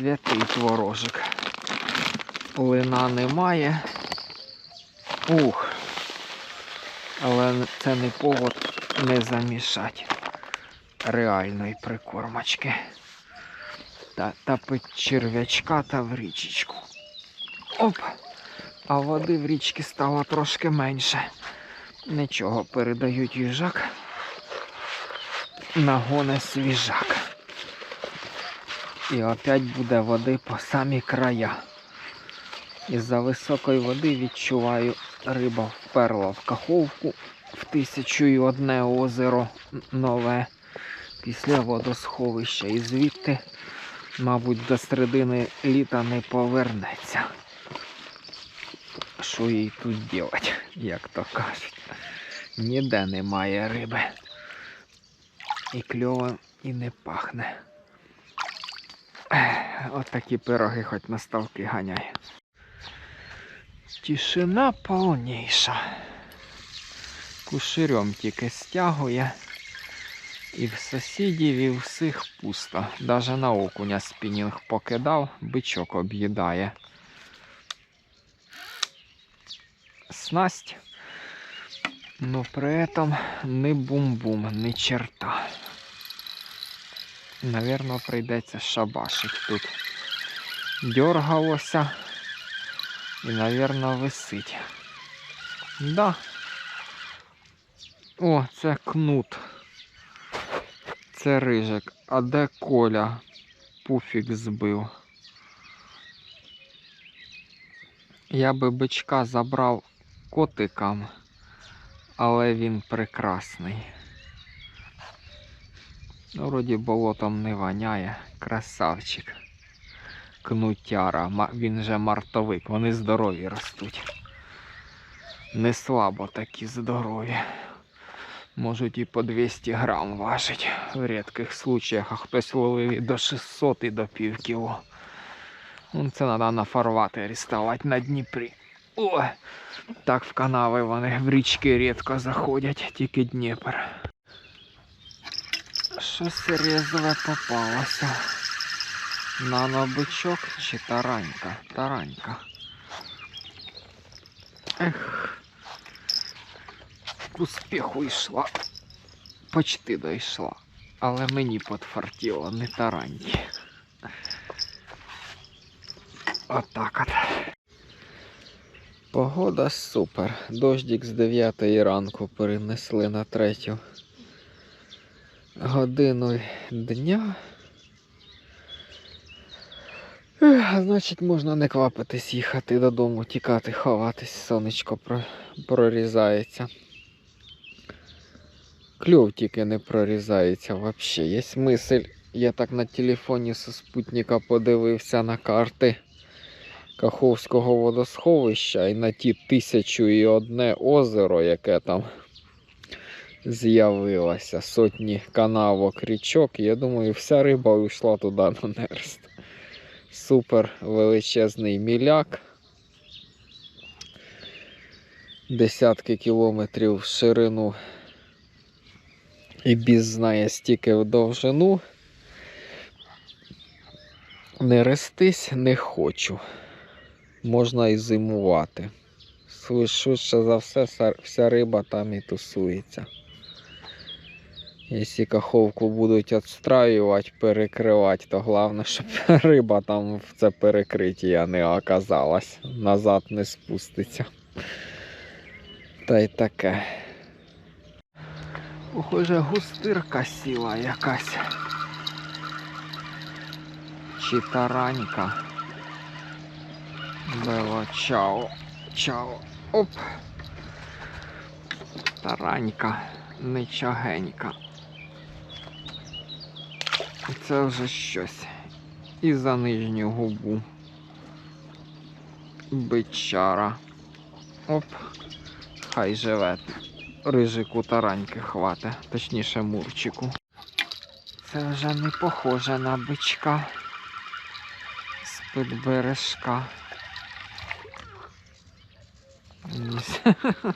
святий творожик. Лина немає. Ух. Але це не повод не замішати реальної прикормочки. Та, та пить черв'ячка та в річечку. Оп! А води в річці стало трошки менше. Нічого, передають їжак. Нагоне свіжак. І опять буде води по самі края. Із-за високої води відчуваю, риба вперла в каховку в тисячу і одне озеро нове після водосховища. І звідти, мабуть, до середини літа не повернеться. Що їй тут делать, як то кажуть. Ніде немає риби. І кльово, і не пахне. От такі пироги хоч на ставки ганяє. Тишина повніша. Куширьом тільки стягує. І в сусідів, і в всіх пусто. Даже на окуня спінінг покидав, бичок об'їдає. Снасть. Но при этом не бум-бум, ни черта. Наверно, прийдеться шабашить тут. Дергалося і, наверно, висить. Да. О, це кнут. Це рижик. А де Коля? Пуфік збив. Я би бичка забрав котикам, але він прекрасний. Ну, Вроді болотом не воняє. Красавчик. Кнутяра. Він же мартовик. Вони здорові ростуть. Не слабо такі здорові. Можуть і по 200 грам важить в рідких случаях, а хтось ловив і до 600 і до пів кіло. Ну, Це треба на фарватері ставати на Дніпрі. О! Так в канави вони в річки рідко заходять, тільки Дніпр. Щось резве попалося. Нанобичок чи таранька? Таранька. Ех. Успіху йшла. Почти дійшла. Але мені подфартіло, не тараньки. Отак от. Погода супер. Дождик з 9 ранку перенесли на третю годину дня. Значить, можна не квапитись їхати додому, тікати, ховатись, сонечко прорізається. Кльов тільки не прорізається взагалі. Є мисль. Я так на телефоні зі спутника подивився на карти Каховського водосховища і на ті тисячу і одне озеро, яке там з'явилося, сотні канавок, річок. Я думаю, вся риба йшла туди на нерест. Супер величезний міляк. Десятки кілометрів в ширину і біз знає стільки в довжину. Не рестись не хочу. Можна і зимувати. Швидше за все, вся риба там і тусується. Якщо каховку будуть відстраювати, перекривати, то головне, щоб риба там в це перекриття не оказалась. Назад не спуститься. Та й таке. Похоже, густирка сіла якась. Чи таранька. Бело чао. Чао. Оп. Таранька. Нечагенька. Це вже щось. І за нижню губу. Бичара. Оп. Хай живе. Рижику тараньки хвата, точніше мурчику. Це вже не похоже на бичка з-під бережка.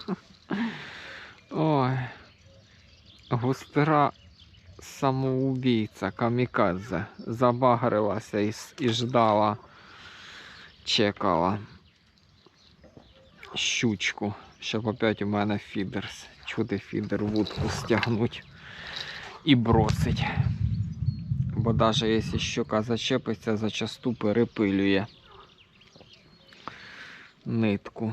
Ой. Густера самоубійця, камікадзе. Забагрилася і, і ждала, чекала щучку, щоб опять у мене фідер. Чути фідер вудку стягнуть і бросить. Бо навіть якщо щука зачепиться, зачасту перепилює нитку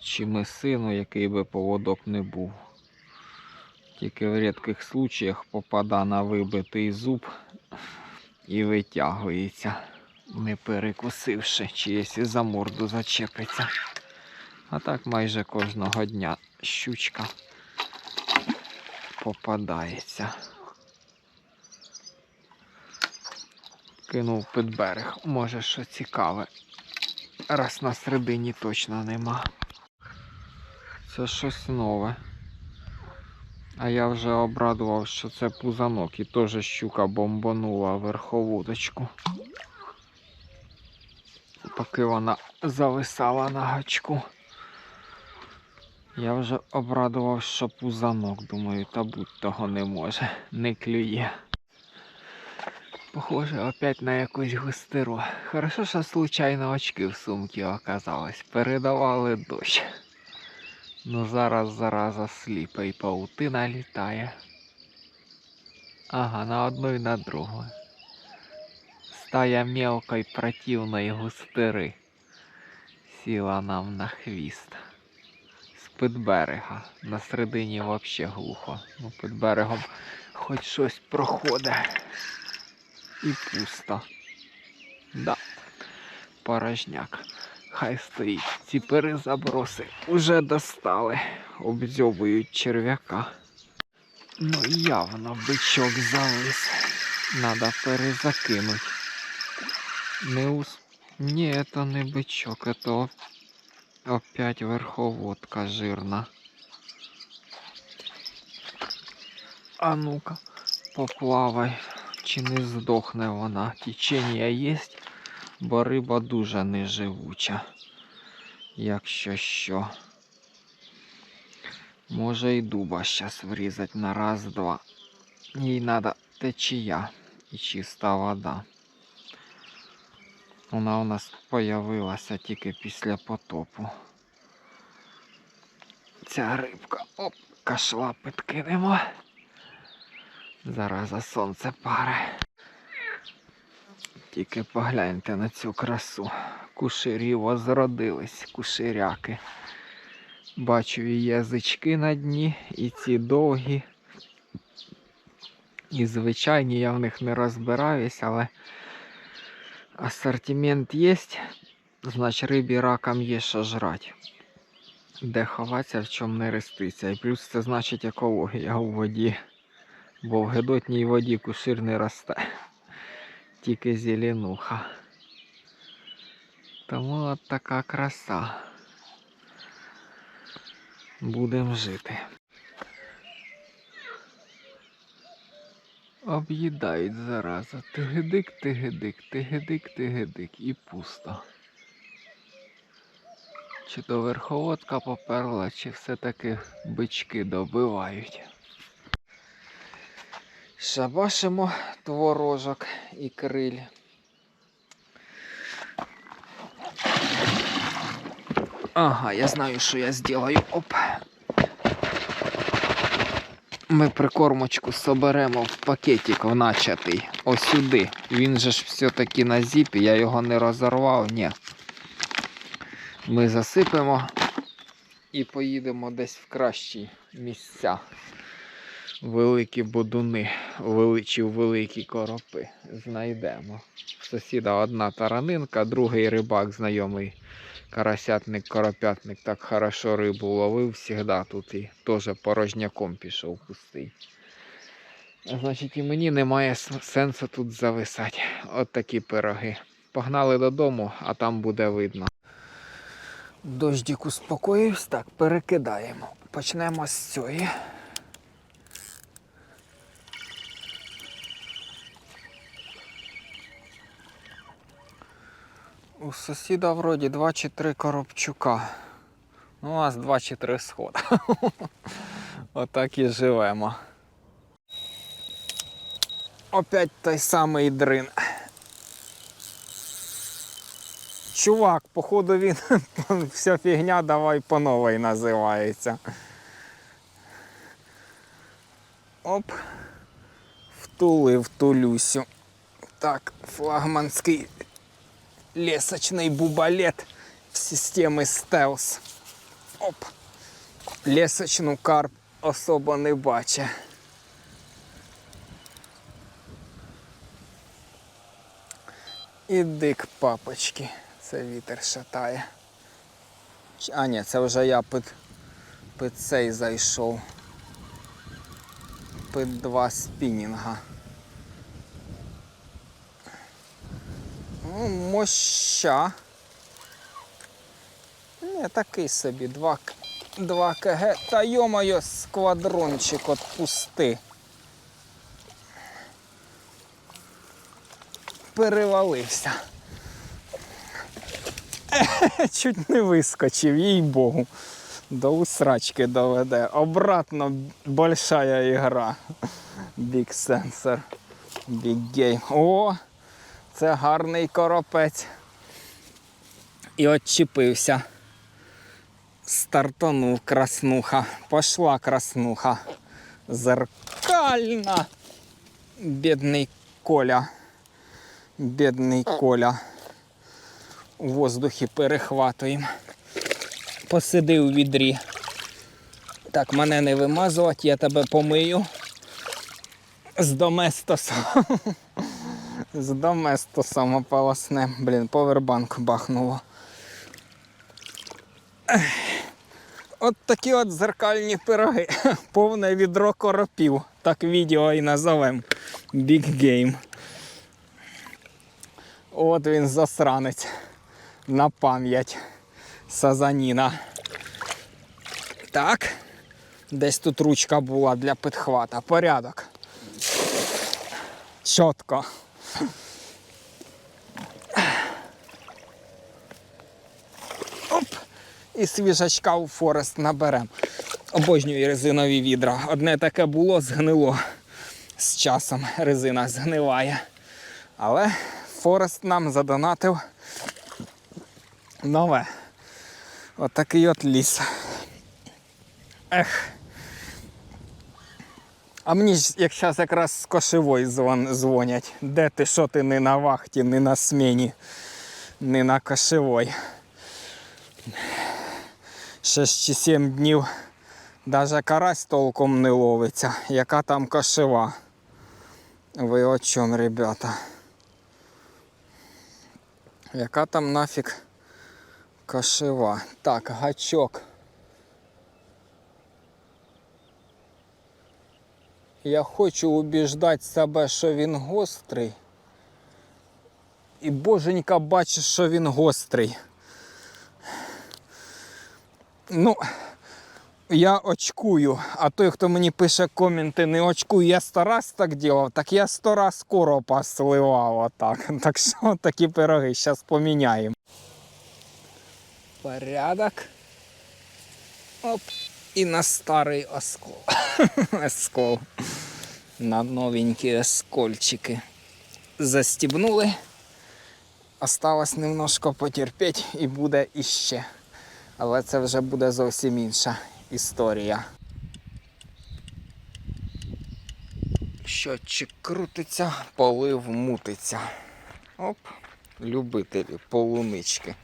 чи месину, який би поводок не був. Тільки в рідких случаях попада на вибитий зуб і витягується, не перекусивши, чи якщо за морду зачепиться. А так майже кожного дня щучка попадається. Кинув під берег, може що цікаве. Раз на середині точно нема. Це щось нове. А я вже обрадував, що це пузанок і теж щука бомбанула верховудочку. Поки вона зависала на гачку. Я вже обрадував, що пузанок, думаю, та будь того не може, не клює. Похоже, опять на якусь густеру. Хорошо, що случайно очки в сумці оказалось. Передавали дощ. Ну зараз зараза сліпа і паутина літає. Ага, на одну і на другу. Стая мелкої противної густери сіла нам на хвіст. З-під берега. На середині взагалі глухо. Ну, під берегом хоч щось проходить. І пусто. Да. Порожняк. Хай стоїть. Ці перезаброси уже достали. Обзьобують черв'яка. Ну явно бичок завис. Надо перезакинуть. Не ус... Ні, это не бичок, это оп- опять верховодка жирна. А ну-ка, поплавай, чи не здохне вона. Течення є, Бо риба дуже неживуча. Якщо що. Може і дуба щас врізать на раз-два. Їй треба течія і чиста вода. Вона у нас появилася тільки після потопу. Ця рибка. Оп, кашла підкинемо. Зараз за сонце паре. Тільки погляньте на цю красу. Куширі возродились, куширяки. Бачу і язички на дні, і ці довгі. І звичайні я в них не розбираюсь, але асортимент є, значить рибі ракам є що жрати. Де ховатися, в чому не реститься. І плюс це значить екологія у воді. Бо в гидотній воді кушир не росте. Тільки зеленуха. Тому от така краса. Будем жити. Об'їдають зараза. Тигидик, тигидик, тигидик, тигидик і пусто. Чи то верховодка поперла, чи все-таки бички добивають. Шабашимо творожок і криль. Ага, я знаю, що я зроблю. Оп. Ми прикормочку соберемо в пакетик в начатий. Ось сюди. Він же ж все-таки на зіпі, я його не розорвав, ні. Ми засипемо і поїдемо десь в кращі місця. Великі будуни, величі великі коропи знайдемо. В сусіда одна таранинка, другий рибак знайомий. Карасятник, коропятник так хорошо рибу ловив завжди тут і теж порожняком пішов пустий. Значить, і мені немає сенсу тут зависати. От такі пироги. Погнали додому, а там буде видно. Дождик успокоївся, так, перекидаємо. Почнемо з цієї. У сусіда вроді два чи три коробчука. Ну, у нас два чи три сходи. Отак і живемо. Опять той самий дрин. Чувак, походу він вся фігня давай по новій називається. Оп. Втулив тулюсю. Так, флагманський лесочний бубалет в системі стелс. Оп. Лесочну карп особо не бачить. Іди к папочки. Це вітер шатає. А ні, це вже я під, під цей зайшов. Під два спінінга. Ну, моща. Не, такий собі, 2, 2 кг. Та йо-моє, сквадрончик от пусти. Перевалився. Чуть не вискочив, їй богу. До усрачки доведе. Обратно большая ігра. Big Sensor. Big Game. О! Це гарний коропець. І отчепився. Стартанув краснуха. Пошла краснуха. Зеркальна. Бідний Коля. Бідний Коля. У воздухі перехватуємо. Посиди у відрі. Так, мене не вимазувати, я тебе помию. З доместосом. З доместосом ополосне. Блін, повербанк бахнуло. От такі от зеркальні пироги. Повне відро коропів. Так відео і назовем. Big Game. От він засранець. На пам'ять. Сазаніна. Так. Десь тут ручка була для підхвата. Порядок. Чітко. Оп. І свіжачка у Форест наберемо. Обожнюю резинові відра. Одне таке було, згнило. З часом резина згниває. Але Форест нам задонатив нове. Отакий от ліс. Ех. А мені ж, як зараз якраз з кошевої дзвонять. Де ти, що ти не на вахті, не на сміні, не на кошевой. 6 чи 7 днів навіть карась толком не ловиться. Яка там кошева? Ви о чому, ребята? Яка там нафіг кошева? Так, гачок. Я хочу убіждати себе, що він гострий. І боженька бачить, що він гострий. Ну, я очкую, а той, хто мені пише коменти, не очкує, я сто раз так ділав, так я сто раз коропа сливав отак. Так що такі пироги зараз поміняємо. Порядок. Оп. І на старий оскол. Оскол. На новенькі оскольчики. Застібнули. Осталось немножко потерпіти і буде іще. Але це вже буде зовсім інша історія. Щотчик крутиться, полив мутиться. Оп, любителі полунички.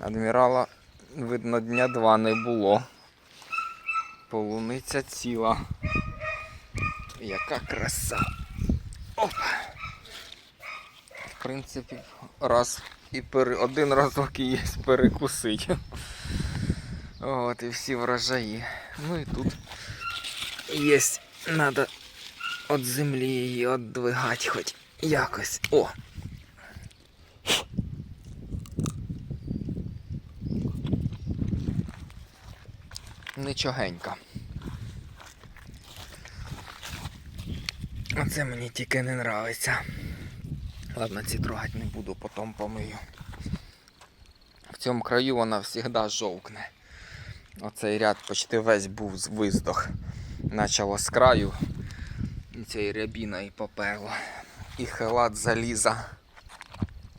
Адмірала, видно, дня два не було. Полуниця ціла. Яка краса. Оп. В принципі, раз і пере... один разок і є перекусить. От і всі врожаї. Ну і тут є, треба від землі її віддвигати хоч якось. О! Нічогенька. Оце мені тільки не нравиться. Ладно, ці трогати не буду, потім помию. В цьому краю вона завжди жовкне. Оцей ряд почти весь був з виздох. Начало з краю і рябіна і поперло. І халат заліза.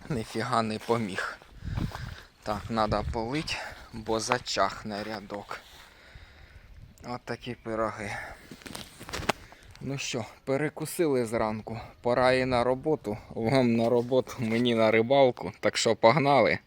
Ніфіга не поміг. Так, треба полить, бо зачахне рядок. От такі пироги. Ну що, перекусили зранку. Пора і на роботу. Вам на роботу, мені на рибалку. Так що погнали.